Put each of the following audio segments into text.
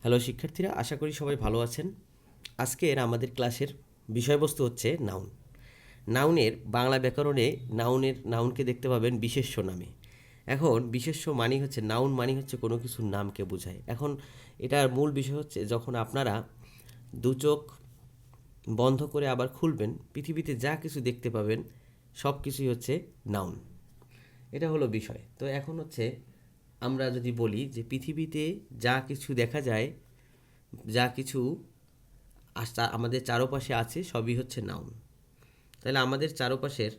Hello শিক্ষার্থীরা, আশা করি সবাই ভালো আছেন। আজকের আমাদের ক্লাসের বিষয়বস্তু হচ্ছে নাউন। নাউনের বাংলা ব্যাকরণে নাউনের, নাউনকে দেখতে পাবেন বিশেষ্য নামে। এখন বিশেষ্য মানি হচ্ছে, নাউন মানি হচ্ছে কোনো কিছুর নামকে বোঝায়। এখন এটার মূল বিষয় হচ্ছে, যখন আপনারা দু চোখ বন্ধ করে আবার খুলবেন, পৃথিবীতে যা কিছু দেখতে পাবেন সব কিছুই হচ্ছে নাউন। এটা হলো বিষয়। তো এখন হচ্ছে আমরা যদি বলি যে পৃথিবীতে যা কিছু দেখা যায়, যা কিছু আমাদের চারপাশে আছে, সবই হচ্ছে নাউন তাহলে আমাদের চারপাশের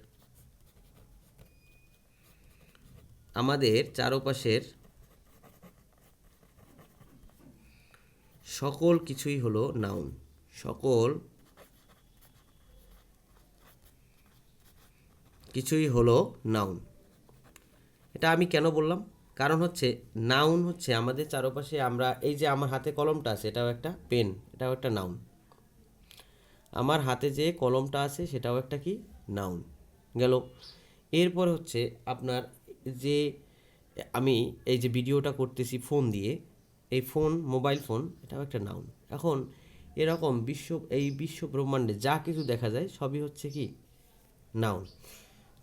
আমাদের চারপাশের সকল কিছুই হলো নাউন সকল কিছুই হলো নাউন এটা আমি কেন বললাম? কারণ হচ্ছে নাউন হচ্ছে আমাদের চারপাশে আমরা, এই যে আমার হাতে কলমটা আছে, এটাও একটা পেন এটাও একটা নাউন আমার হাতে যে কলমটা আছে, সেটাও একটা কি? নাউন গেল। এরপর হচ্ছে আপনার যে আমি এই যে ভিডিওটা করতেছি ফোন দিয়ে, এই ফোন মোবাইল ফোন এটাও একটা নাউন এখন এরকম বিশ্ব, এই বিশ্ব ব্রহ্মাণ্ডে যা কিছু দেখা যায়, সবই হচ্ছে কি? নাউন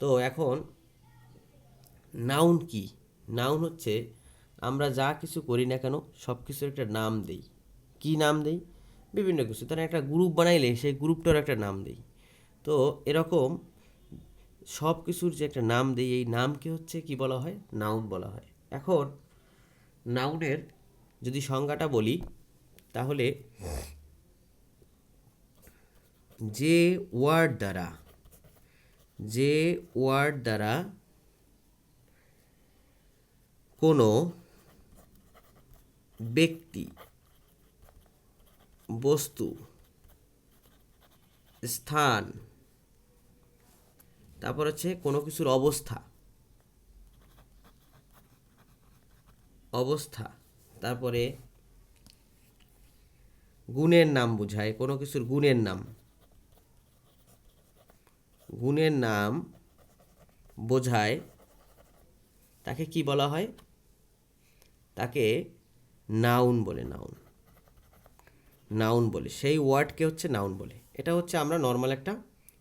তো এখন নাউন কি? নাউন হচ্ছে, আমরা যা কিছু করি না কেন সব কিছুর একটা নাম দেই। কি নাম দেই? বিভিন্ন কিছু। তারা একটা গ্রুপ বানাইলে সেই গ্রুপটার একটা নাম দেই। তো এরকম সব কিছুর যে একটা নাম দেই, এই নামকে হচ্ছে কি বলা হয়? নাউন বলা হয়। এখন নাউনের যদি সংজ্ঞাটা বলি, তাহলে যে ওয়ার্ড দ্বারা, যে ওয়ার্ড দ্বারা কোনো ব্যক্তি বস্তু, স্থান, তারপর হচ্ছে কোনো কিছুর অবস্থা অবস্থা, তারপরে গুণের নাম বোঝায়, কোনো কিছুর গুণের নাম। গুণের নাম বোঝায়, তাকে কি বলা হয়? তাকে নাউন বলে, নাউন। নাউন বলে। সেই ওয়ার্ডকে হচ্ছে নাউন বলে। এটা হচ্ছে আমরা নর্মাল একটা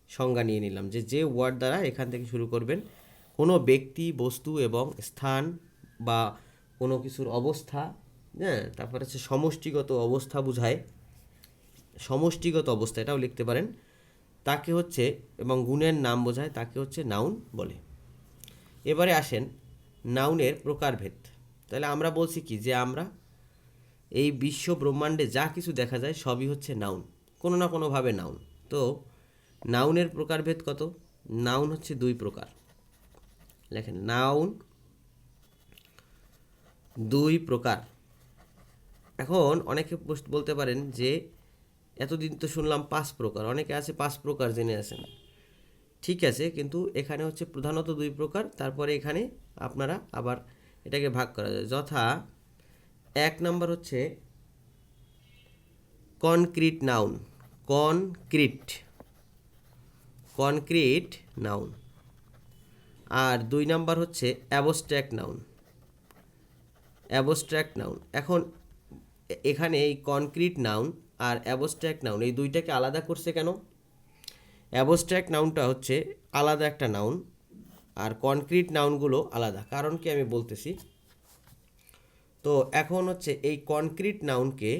সংজ্ঞা নিয়ে নিলাম যে যে ওয়ার্ড দ্বারা এখান থেকে শুরু করবেন, কোনো ব্যক্তি, বস্তু এবং স্থান বা কোনো কিছুর অবস্থা হ্যাঁ তারপর হচ্ছে সমষ্টিগত অবস্থা বোঝায়। সমষ্টিগত অবস্থা, এটাও লিখতে পারেন। তাকে হচ্ছে এবং গুণের নাম বোঝায়, তাকে হচ্ছে নাউন বলে। এবারে আসেন নাউনের প্রকারভেদ। তাহলে আমরা বলছি কি যে আমরা এই বিশ্ব ব্রহ্মাণ্ডে যা কিছু দেখা যায় সবই হচ্ছে নাউন কোনো না কোনোভাবে নাউন তো নাউনের প্রকারভেদ কত? নাউন হচ্ছে দুই প্রকার। লেখেন নাউন দুই প্রকার। এখন অনেকে বলতে পারেন যে এতদিন তো শুনলাম পাঁচ প্রকার, অনেকে আছে পাঁচ প্রকার জেনে আছেন। ঠিক আছে, কিন্তু এখানে হচ্ছে প্রধানত দুই প্রকার, তারপরে এখানে আপনারা আবার এটাকে ভাগ করা যায়। যথা এক নাম্বার হচ্ছে concrete noun concrete concrete noun আর দুই নাম্বার হচ্ছে অ্যাবস্ট্র্যাক্ট নাউন অ্যাবস্ট্র্যাক্ট নাউন এখন এখানে এই কনক্রিট নাউন আর অ্যাবস্ট্র্যাক্ট নাউন এই দুইটাকে আলাদা করছে কেন? অ্যাবস্ট্র্যাক্ট নাউনটা হচ্ছে আলাদা একটা নাউন আর কনক্রিট নাউনগুলো আলাদা। কারণ কি আমি বলতেছি? তো এখন হচ্ছে এই কনক্রিট নাউনকে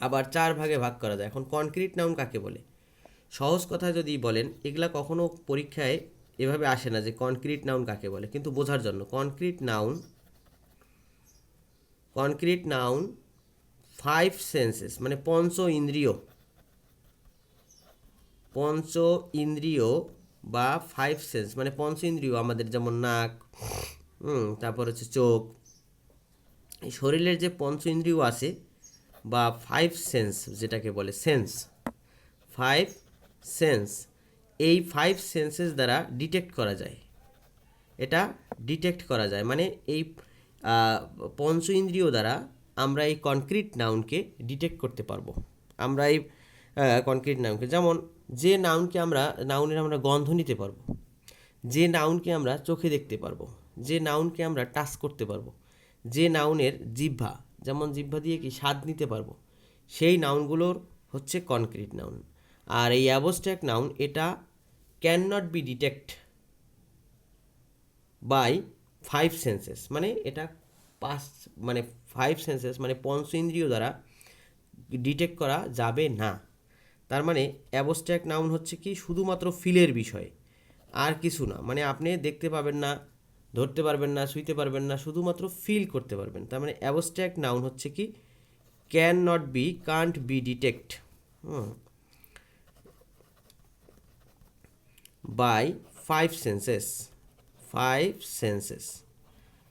আবার চার ভাগে ভাগ করা যায়। এখন কনক্রিট নাউন কাকে বলে? সহজ কথা যদি বলেন, এগুলা কখনো পরীক্ষায় এভাবে আসে না যে কনক্রিট নাউন কাকে বলে। কিন্তু বোঝার জন্য concrete noun concrete noun five senses মানে পঞ্চ ইন্দ্রিয়। পঞ্চ ইন্দ্রিয় বা ফাইভ সেন্স মানে পঞ্চ ইন্দ্রিয় আমাদের যেমন নাক তারপর হচ্ছে চোখ শরীরের যে পঞ্চ ইন্দ্রিয় আছে বা ফাইভ সেন্স যেটাকে বলে সেন্স ফাইভ সেন্স এই ফাইভ সেন্সেস দ্বারা ডিটেক্ট করা যায়। এটা ডিটেক্ট করা যায় মানে এই পঞ্চ ইন্দ্রিয় দ্বারা আমরা এই কনক্রিট নাউনকে ডিটেক্ট করতে পারব। আমরা এই কনক্রিট নাউনকে যেমন যে নাউনকে আমরা, নাউনের আমরা গন্ধ নিতে পারব, যে নাউনকে আমরা চোখে দেখতে পারব, যে নাউনকে আমরা টাচ করতে পারব, যে নাউনের জিহ্বা, যেমন জিহ্বা দিয়ে কি স্বাদ নিতে পারব, সেই নাউনগুলোর হচ্ছে কনক্রিট নাউন। আর এই অ্যাবস্ট্রাক্ট নাউন, এটা can not be detect by five senses মানে এটা পাঁচ মানে ফাইভ সেন্সেস মানে পঞ্চ ইন্দ্রিয় দ্বারা ডিটেক্ট করা যাবে না। তার মানে অ্যাবস্ট্রাক্ট নাউন হচ্ছে কি? শুধুমাত্র ফিলের বিষয়। আর কিছু না। মানে আপনি দেখতে পাবেন না, ধরতে পারবেন না, শুইতে পারবেন না, শুধুমাত্র ফিল করতে পারবেন। তার মানে অ্যাবস্ট্রাক্ট নাউন হচ্ছে কি? Can not be can't be detect by five senses five senses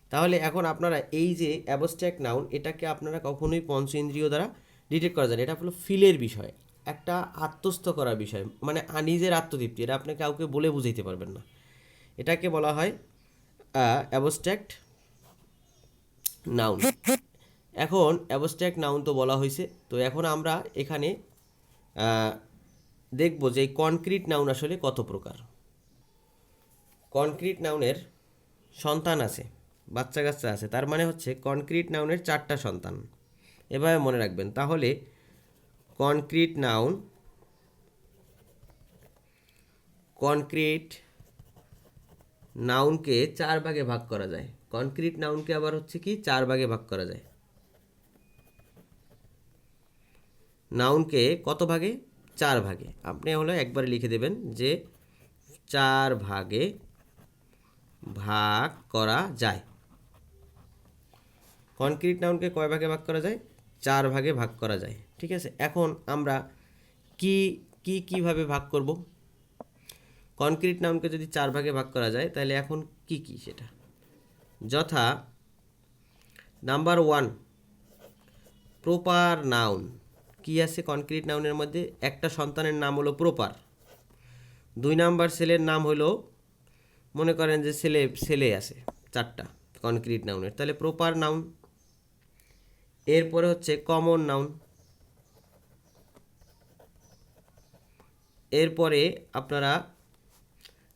তাহলে এখন আপনারা এই যে অ্যাবস্ট্রাক্ট নাউন এটাকে আপনারা কখনোই পঞ্চ ইন্দ্রিয় দ্বারা ডিটেক্ট করা যায় এটা হলো ফিলের বিষয়। একটা আত্মস্থ করা বিষয় মানে নিজের আত্মতৃপ্তি, এটা আপনি কাউকে বলে বুঝাইতে পারবেন না। এটাকে বলা হয় অ্যাবস্ট্রাক্ট নাউন এখন অ্যাবস্ট্রাক্ট নাউন তো বলা হয়েছে তো এখন আমরা এখানে দেখব যে কনক্রিট নাউন আসলে কত প্রকার। কনক্রিট নাউনের সন্তান আছে বাচ্চা কাচ্চা আছে, তার মানে হচ্ছে কনক্রিট নাউনের চারটা সন্তান। এভাবে মনে রাখবেন, তাহলে কনক্রিট নাউন, কনক্রিট নাউনকে চার ভাগে ভাগ করা যায়। কনক্রিট নাউনকে আবার হচ্ছে কি? চার ভাগে ভাগ করা যায়। নাউনকে কত ভাগে? চার ভাগে। আপনি হলো একবারে লিখে দেবেন যে চার ভাগে ভাগ করা যায়। কনক্রিট নাউনকে কয় ভাগে ভাগ করা যায়? চার ভাগে ভাগ করা যায়। ঠিক আছে? এখন আমরা কি কি কীভাবে ভাগ করব? কনক্রিট নাউনকে যদি চার ভাগে ভাগ করা যায়, তাহলে এখন কি কি সেটা? যথা নাম্বার ওয়ান, প্রপার নাউন। কি আছে কনক্রিট নাউনের মধ্যে? একটা সন্তানের নাম হলো প্রপার। দুই নাম্বার ছেলের নাম হলো, মনে করেন যে ছেলে ছেলে আছে চারটা কনক্রিট নাউনের। তাহলে প্রপার নাউন। এরপরে হচ্ছে কমন নাউন। এরপরে আপনারা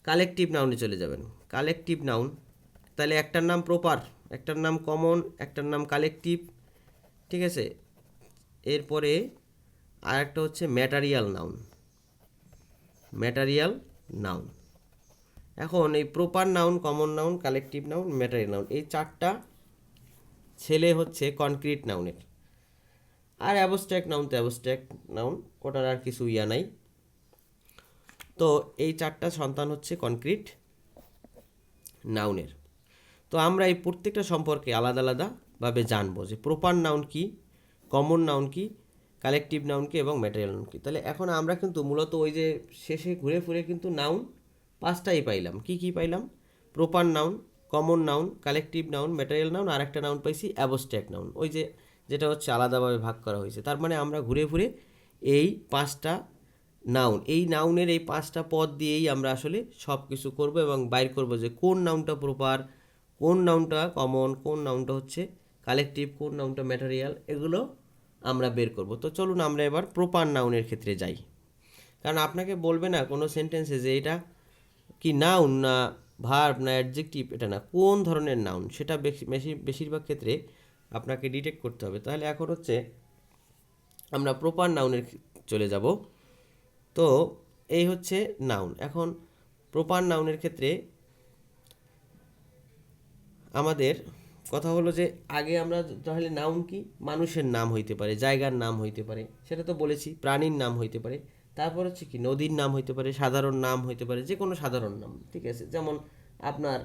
কালেকটিভ নাউনে চলে যাবেন। কালেকটিভ নাউন তাহলে একটার নাম প্রপার একটার নাম কমন একটার নাম কালেকটিভ ঠিক আছে? এরপরে আর একটা হচ্ছে ম্যাটারিয়াল নাউন ম্যাটারিয়াল নাউন এখন এই proper noun common noun collective noun material noun এই চারটা ছেলে হচ্ছে কনক্রিট নাউনের আর অ্যাবস্ট্রাক্ট নাউন তো অ্যাবস্ট্রাক্ট নাউন ওটার আর কিছু ইয়া নাই। তো এই চারটা সন্তান হচ্ছে কনক্রিট নাউনের তো আমরা এই প্রত্যেকটা সম্পর্কে আলাদা আলাদাভাবে জানব যে প্রপার নাউন কি কমন নাউন কি কালেকটিভ নাউন কি এবং ম্যাটেরিয়াল নাউন কি। তাহলে এখন আমরা কিন্তু মূলত ওই যে শেষে ঘুরে ফিরে কিন্তু নাউন পাঁচটাই পাইলাম। কি কি পাইলাম? Proper noun common noun collective noun material noun আর একটা নাউন পাইছি অ্যাবস্ট্রাক্ট নাউন ওই যে যেটা হচ্ছে আলাদাভাবে ভাগ করা হয়েছে। তার মানে আমরা ঘুরে ফিরে এই পাঁচটা নাউন এই নাউনের এই পাঁচটা পদ দিয়েই আমরা আসলে সব কিছু করব এবং বাইর করব যে কোন নাউনটা প্রপার কোন নাউনটা কমন কোন নাউনটা হচ্ছে কালেকটিভ কোন নাউনটা ম্যাটেরিয়াল এগুলো আমরা বের করব। তো চলুন আমরা এবার প্রপার নাউনের ক্ষেত্রে যাই। কারণ আপনাকে বলবে না কোনো সেন্টেন্সে যে এটা কি নাউন না ভার্ব না অ্যাডজেক্টিভ এটা না। কোন ধরনের নাউন সেটা বেশি, বেশি- বেশিরভাগ ক্ষেত্রে আপনাকে ডিটেক্ট করতে হবে। তাহলে এখন হচ্ছে আমরা প্রপার নাউনের চলে যাব। তো এই হচ্ছে নাউন এখন প্রপার নাউনের ক্ষেত্রে আমাদের কথা হলো যে আগে আমরা তাহলে নাউন কি? মানুষের নাম হইতে পারে, জায়গার নাম হইতে পারে, সেটা তো বলেছি, প্রাণীর নাম হইতে পারে। তারপর হচ্ছে কি, নদীর নাম হইতে পারে, সাধারণ নাম হইতে পারে যে কোনো সাধারণ নাম, ঠিক আছে? যেমন আপনার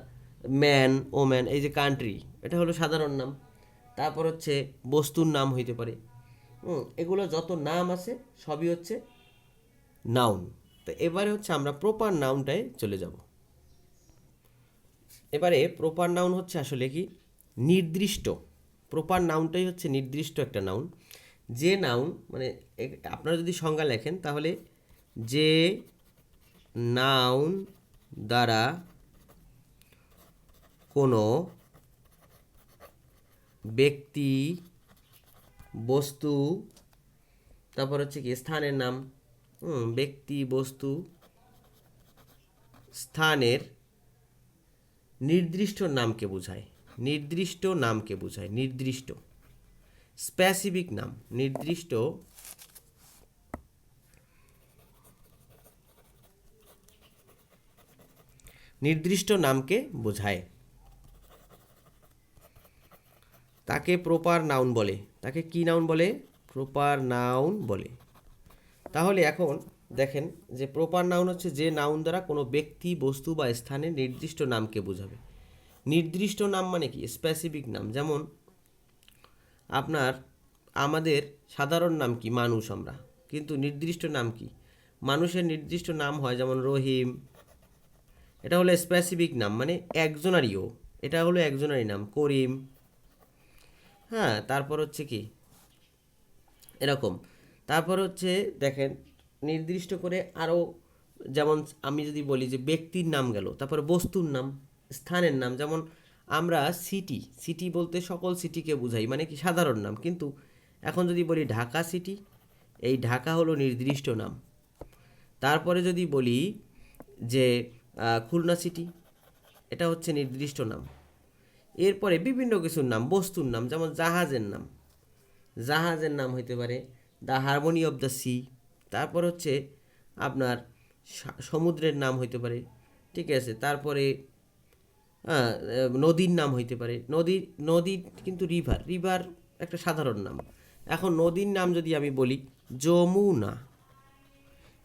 ম্যান ও ম্যান এই যে কান্ট্রি এটা হলো সাধারণ নাম। তারপর হচ্ছে বস্তুর নাম হইতে পারে। এগুলো যত নাম আছে, সবই হচ্ছে নাউন তো এবারে হচ্ছে আমরা প্রপার নাউনটায় চলে যাব। এবারে প্রপার নাউন হচ্ছে আসলে কি? নির্দিষ্ট। প্রপার নাউনটাই হচ্ছে নির্দিষ্ট একটা নাউন যে নাউন মানে আপনারা যদি সংজ্ঞা লেখেন তাহলে যে নাউন দ্বারা কোনো ব্যক্তি, বস্তু, তারপর হচ্ছে কি, স্থানের নাম ব্যক্তি, বস্তু, স্থানের নির্দিষ্ট নামকে বোঝায়। নির্দিষ্ট নামকে বোঝায়, নির্দিষ্ট। স্পেসিফিক নাম, নির্দিষ্ট নির্দিষ্ট নামকে বোঝায়। তাকে প্রপার নাউন বলে। তাকে কি নাউন বলে? প্রপার নাউন বলে। তাহলে এখন দেখেন যে প্রপার নাউন হচ্ছে যে নাউন দ্বারা কোনো ব্যক্তি, বস্তু বা স্থানের নির্দিষ্ট নামকে বোঝাবে। নির্দিষ্ট নাম মানে কি? স্পেসিফিক নাম। যেমন আপনার আমাদের সাধারণ নাম কি? মানুষ আমরা। কিন্তু নির্দিষ্ট নাম কি? মানুষের নির্দিষ্ট নাম হয় যেমন রহিম। এটা হলো স্পেসিফিক নাম মানে একজনারইও এটা হলো একজনারই নাম, করিম। হ্যাঁ তারপর হচ্ছে কি? এরকম। তারপর হচ্ছে দেখেন, নির্দিষ্ট করে আরও যেমন আমি যদি বলি যে ব্যক্তির নাম গেল, তারপর বস্তুর নাম, স্থানের নাম, যেমন আমরা সিটি সিটি বলতে সকল সিটিকে বুঝাই মানে কি সাধারণ নাম, কিন্তু এখন যদি বলি ঢাকা সিটি এই ঢাকা হলো নির্দিষ্ট নাম। তারপরে যদি বলি যে খুলনা সিটি এটা হচ্ছে নির্দিষ্ট নাম। এরপরে বিভিন্ন কিছুর নাম, বস্তুর নাম, যেমন জাহাজের নাম জাহাজের নাম হইতে পারে the harmony of the sea তারপর হচ্ছে আপনার সমুদ্রের নাম হইতে পারে ঠিক আছে? তারপরে হ্যাঁ, নদীর নাম হইতে পারে। নদী নদী কিন্তু রিভার রিভার একটা সাধারণ নাম। এখন নদীর নাম যদি আমি বলি যমুনা।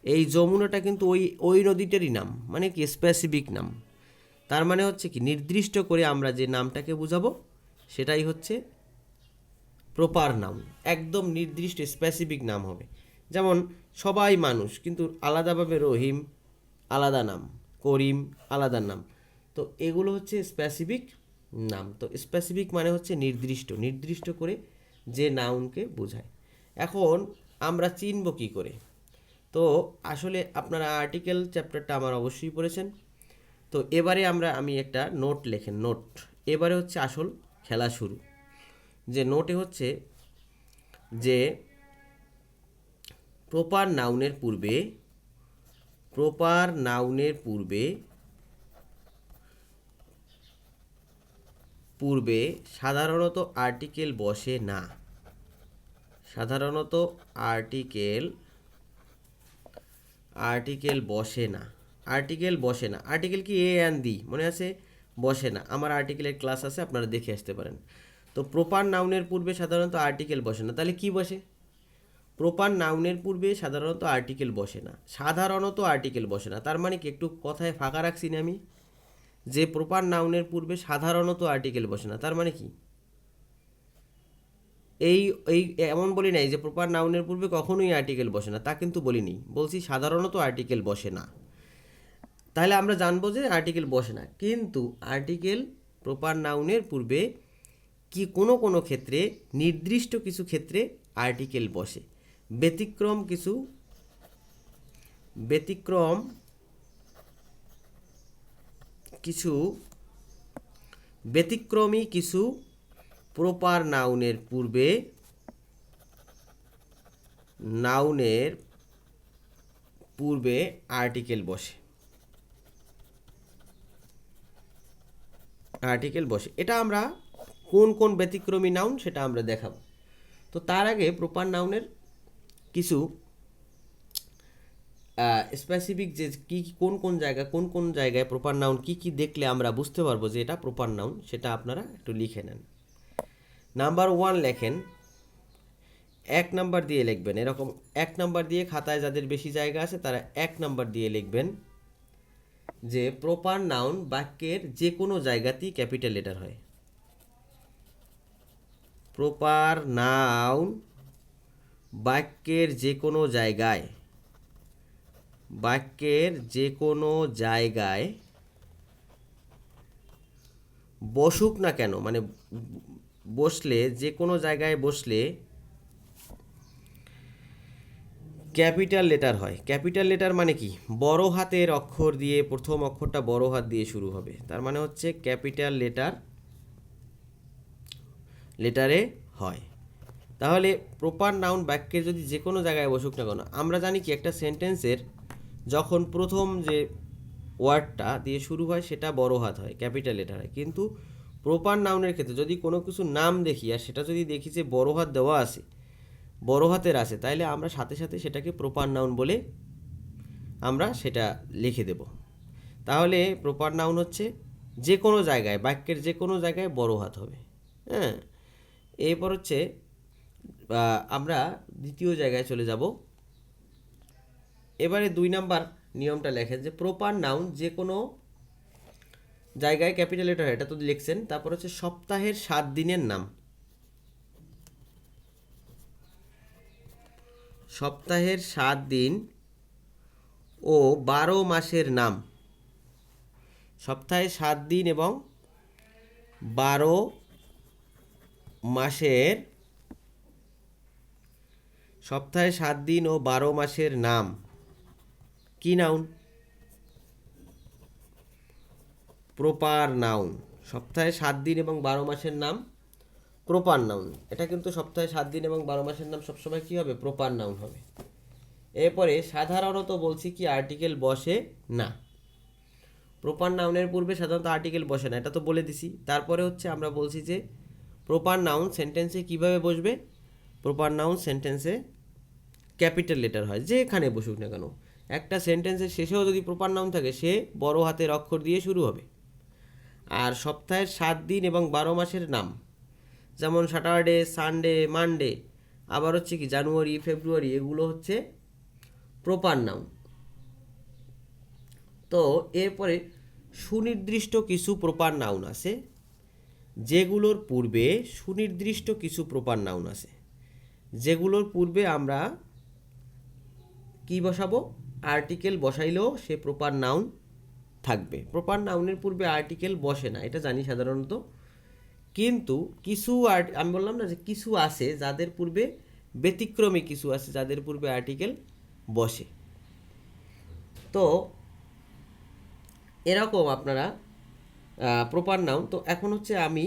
এই যমুনাটা কিন্তু ওই ওই নদীটারই নাম মানে কি স্পেসিফিক নাম। তার মানে হচ্ছে কি নির্দিষ্ট করে আমরা যে নামটাকে বুঝাবো সেটাই হচ্ছে প্রপার নাম, একদম নির্দিষ্ট স্পেসিফিক নাম হবে। যেমন, সবাই মানুষ, কিন্তু আলাদাভাবে রহিম, আলাদা নাম, করিম, আলাদা নাম। তো এগুলো হচ্ছে স্পেসিফিক নাম। তো স্পেসিফিক মানে হচ্ছে নির্দিষ্ট নির্দিষ্ট করে যে নাউনকে বোঝায়। এখন আমরা চিনব কী করে? তো আসলে আপনারা আর্টিকেল চ্যাপ্টারটা আমার অবশ্যই পড়েছেন। তো এবারে আমরা, আমি একটা নোট লেখেন নোট এবারে হচ্ছে আসল খেলা শুরু। যে নোটে হচ্ছে যে প্রপার নাউনের পূর্বে প্রপার নাউনের পূর্বে পূর্বে সাধারণত আর্টিকেল বসে না। সাধারণত আর্টিকেল আর্টিকেল বসে না। আর্টিকেল বসে না। আর্টিকেল কি এ অ্যান্ড দি মনে আছে? বসে না। আমার আর্টিকেলের ক্লাস আছে, আপনারা দেখে আসতে পারেন। তো প্রপার নাউনের পূর্বে সাধারণত আর্টিকেল বসে না। তাহলে কি বসে? প্রপার নাউনের পূর্বে সাধারণত আর্টিকেল বসে না। সাধারণত আর্টিকেল বসে না। তার মানে কি, একটু কথায় ফাঁকা রাখছি না আমি? যে প্রপার নাউনের পূর্বে সাধারণত আর্টিকেল বসে না, তার মানে কি? এই এই, এমন বলি নাই যে প্রপার নাউনের পূর্বে কখনোই আর্টিকেল বসে না, তা কিন্তু বলিনি বলছি সাধারণত আর্টিকেল বসে না। তাহলে আমরা জানব যে আর্টিকেল বসে না। কিন্তু আর্টিকেল প্রপার নাউনের পূর্বে কি কোনো কোনো ক্ষেত্রে নির্দিষ্ট কিছু ক্ষেত্রে আর্টিকেল বসে। ব্যতিক্রম কিছু ব্যতিক্রম কিছু, ব্যতিক্রমী কিছু প্রপার নাউনের পূর্বে নাউনের পূর্বে আর্টিকেল বসে। আর্টিকেল বসে। এটা আমরা কোন কোন ব্যতিক্রমী নাউন সেটা আমরা দেখাবো। তো তার আগে প্রপার নাউনের কিছু স্পেসিফিক যে কি, কোন কোন জায়গা, কোন কোন জায়গায় প্রপার নাউন কি কি দেখলে আমরা বুঝতে পারব যে এটা প্রপার নাউন সেটা আপনারা একটু লিখে নেন। নাম্বার ওয়ান লেখেন, এক নাম্বার দিয়ে লিখবেন, এরকম এক নাম্বার দিয়ে খাতায় যাদের বেশি জায়গা আছে তারা এক নাম্বার দিয়ে লিখবেন যে প্রপার নাউন বাক্যের যে কোনো জায়গাতেই ক্যাপিটাল লেটার হয়। প্রপার নাউন বাক্যের যে কোনো জায়গায়, বাক্যের যে কোনো জায়গায় বসুক না কেন মানে বসলে, যে কোনো জায়গায় বসলে ক্যাপিটাল লেটার হয়। ক্যাপিটাল লেটার মানে কি? বড় হাতের অক্ষর দিয়ে, প্রথম অক্ষরটা বড় হাত দিয়ে শুরু হবে। তার মানে হচ্ছে ক্যাপিটাল লেটার লেটারে হয়। তাহলে প্রপার নাউন বাক্যের যদি যে কোনো জায়গায় বসুক না কেন, আমরা জানি কি একটা সেন্টেন্সের যখন প্রথম যে ওয়ার্ডটা দিয়ে শুরু হয় সেটা বড় হাত হয় ক্যাপিটাল লেটার হয়। কিন্তু প্রপার নাউনের ক্ষেত্রে যদি কোনো কিছু নাম দেখি আর সেটা যদি দেখি যে বড় হাত দেওয়া আছে, বড় হাতের আছে তাহলে আমরা সাথে সাথে সেটাকে প্রপার নাউন বলে আমরা সেটা লিখে দেব। তাহলে প্রপার নাউন হচ্ছে যে কোনো জায়গায়, বাক্যের যে কোনো জায়গায় বড় হাত হবে। হ্যাঁ? এরপর হচ্ছে আমরা দ্বিতীয় জায়গায় চলে যাব। এবারে দুই নাম্বার নিয়মটা লেখেন যে প্রপার নাউন যে কোনো জায়গায় ক্যাপিটাল লেটার এটা তো লিখছেন, তারপর হচ্ছে সপ্তাহের সাত দিনের নাম। সপ্তাহের সাত দিন ও বারো মাসের নাম। সপ্তাহে সাত দিন এবং বারো মাসের সপ্তাহে সাত দিন ও বারো মাসের নাম। কি নাউন প্রপার নাউন সপ্তাহে সাত দিন এবং বারো মাসের নাম প্রপার নাউন এটা কিন্তু সপ্তাহে সাত দিন এবং বারো মাসের নাম সবসময় কি হবে? প্রপার নাউন হবে। এরপরে সাধারণত বলছি কি আর্টিকেল বসে না। প্রপার নাউনের পূর্বে সাধারণত আর্টিকেল বসে না, এটা তো বলে দিছি। তারপরে হচ্ছে আমরা বলছি যে প্রপার নাউন সেন্টেন্সে কীভাবে বসবে? প্রপার নাউন সেন্টেন্সে ক্যাপিটাল লেটার হয়, যেখানে বসুক না কেন। একটা সেন্টেন্সের শেষেও যদি প্রপার নাউন থাকে, সে বড় হাতের অক্ষর দিয়ে শুরু হবে। আর সপ্তাহের সাত দিন এবং বারো মাসের নাম, যেমন স্যাটারডে সানডে মানডে আবার হচ্ছে কি জানুয়ারি ফেব্রুয়ারি এগুলো হচ্ছে প্রপার নাউন তো এরপরে সুনির্দিষ্ট কিছু প্রপার নাউন আছে যেগুলোর পূর্বে সুনির্দিষ্ট কিছু প্রপার নাউন আছে। যেগুলোর পূর্বে আমরা কি বসাবো? আর্টিকেল বসাইলেও সে প্রপার নাউন থাকবে। প্রপার নাউনের পূর্বে আর্টিকেল বসে না, এটা জানি সাধারণত। কিন্তু কিছু আর্ট আমি বললাম না যে কিছু আছে যাদের পূর্বে ব্যতিক্রমী কিছু আছে যাদের পূর্বে আর্টিকেল বসে। তো এরকম আপনারা প্রপার নাউন তো এখন হচ্ছে আমি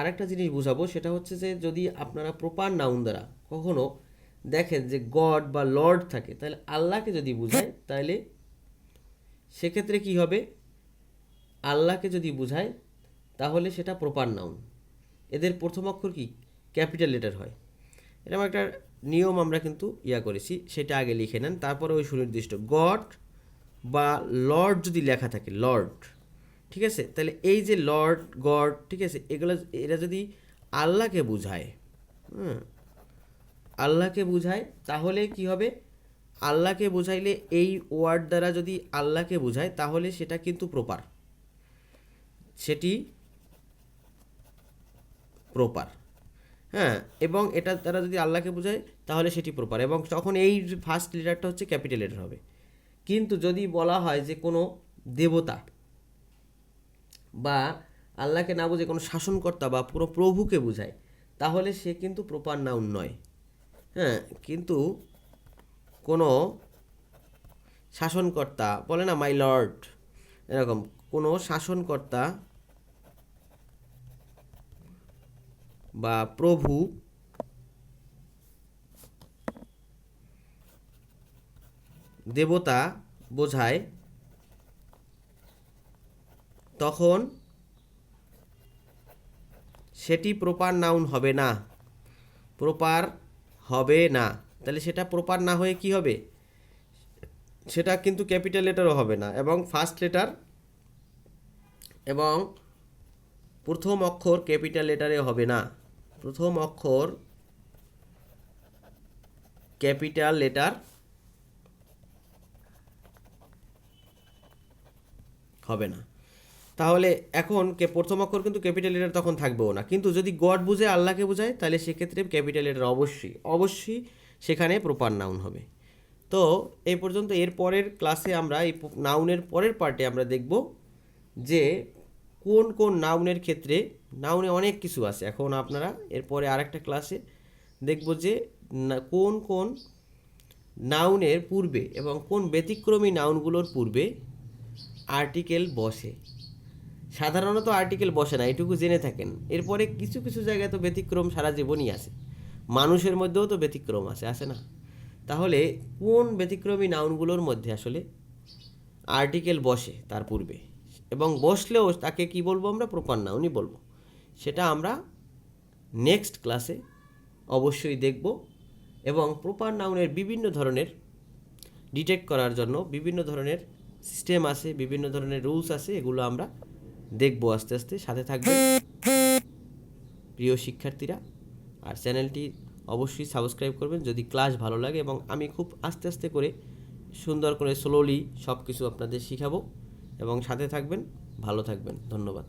আরেকটা জিনিস বুঝাবো, সেটা হচ্ছে যে যদি আপনারা প্রপার নাউন দ্বারা কখনো দেখেন যে গড বা লর্ড থাকে, তাহলে আল্লাহকে যদি বুঝায়, তাহলে সেক্ষেত্রে কি হবে? আল্লাহকে যদি বুঝায়, তাহলে সেটা প্রপার নাউন এদের প্রথম অক্ষর কি? ক্যাপিটাল লেটার হয়। এরকম একটা নিয়ম আমরা কিন্তু ইয়া করেছি, সেটা আগে লিখে নেন। তারপরে ওই সুনির্দিষ্ট গড বা লর্ড যদি লেখা থাকে, লর্ড। ঠিক আছে? তাহলে এই যে লর্ড, গড, ঠিক আছে? এগুলো, এরা যদি আল্লাহকে বুঝায়, হুম, আল্লাহকে বুঝায়, তাহলে কি হবে? আল্লাহকে বোঝাইলে এই ওয়ার্ড দ্বারা যদি আল্লাহকে বোঝায়, তাহলে সেটা কিন্তু প্রপার। সেটি প্রপার। হ্যাঁ এবং এটা দ্বারা যদি আল্লাহকে বোঝায়, তাহলে সেটি প্রপার। এবং তখন এই ফার্স্ট লেটারটা হচ্ছে ক্যাপিটাল লেটার হবে। কিন্তু যদি বলা হয় যে কোনো দেবতা বা আল্লাহকে না বুঝে কোনো শাসনকর্তা বা পুরো প্রভুকে বোঝায়, তাহলে সে কিন্তু প্রপার নাউন নয়। হ্যাঁ কিন্তু কোনো শাসনকর্তা, বলে না মাই লর্ড এরকম কোনো শাসনকর্তা বা প্রভু দেবতা বোঝায় তখন সেটি প্রপার নাউন হবে না। প্রপার হবে না। তাহলে সেটা প্রপার না হয়ে কি হবে? সেটা কিন্তু ক্যাপিটাল লেটারও হবে না এবং ফার্স্ট লেটার এবং প্রথম অক্ষর ক্যাপিটাল লেটারে হবে না। প্রথম অক্ষর ক্যাপিটাল লেটার হবে না। তাহলে এখন কে, প্রথম অক্ষর কিন্তু ক্যাপিটাল লেটার তখন থাকবেও না। কিন্তু যদি গড বুঝে, আল্লাহকে বোঝায়, তাহলে সেক্ষেত্রে ক্যাপিটাল লেটার অবশ্যই অবশ্যই সেখানে প্রপার নাউন হবে। তো এই পর্যন্ত এর পরের ক্লাসে আমরা, এই নাউনের পরের পার্টে আমরা দেখব যে কোন কোন নাউনের ক্ষেত্রে নাউনে অনেক কিছু আছে। এখন আপনারা এরপরে আরেকটা ক্লাসে দেখব যে কোন কোন নাউনের পূর্বে এবং কোন ব্যতিক্রমী নাউনগুলোর পূর্বে আর্টিকেল বসে। সাধারণত আর্টিকেল বসে না, এটুকু জেনে থাকেন। এরপরে কিছু কিছু জায়গায় তো ব্যতিক্রম সারা জীবনই আছে। মানুষের মধ্যেও তো ব্যতিক্রম আছে আছে না? তাহলে কোন ব্যতিক্রমী নাউনগুলোর মধ্যে আসলে আর্টিকেল বসে তার পূর্বে? এবং বসলেও তাকে কি বলব আমরা? প্রপার নাউনই বলব। সেটা আমরা নেক্সট ক্লাসে অবশ্যই দেখব এবং প্রপার নাউনের বিভিন্ন ধরনের ডিটেক্ট করার জন্য বিভিন্ন ধরনের সিস্টেম আছে, বিভিন্ন ধরনের রুলস আছে, এগুলো আমরা দেখব আস্তে আস্তে, সাথে থাকবে। প্রিয় শিক্ষার্থীরা, আর চ্যানেলটি অবশ্যই সাবস্ক্রাইব করবেন যদি ক্লাস ভালো লাগে এবং আমি খুব আস্তে আস্তে করে সুন্দর করে স্লোলি সব কিছু আপনাদের শিখাবো। এবং সাথে থাকবেন, ভালো থাকবেন। ধন্যবাদ।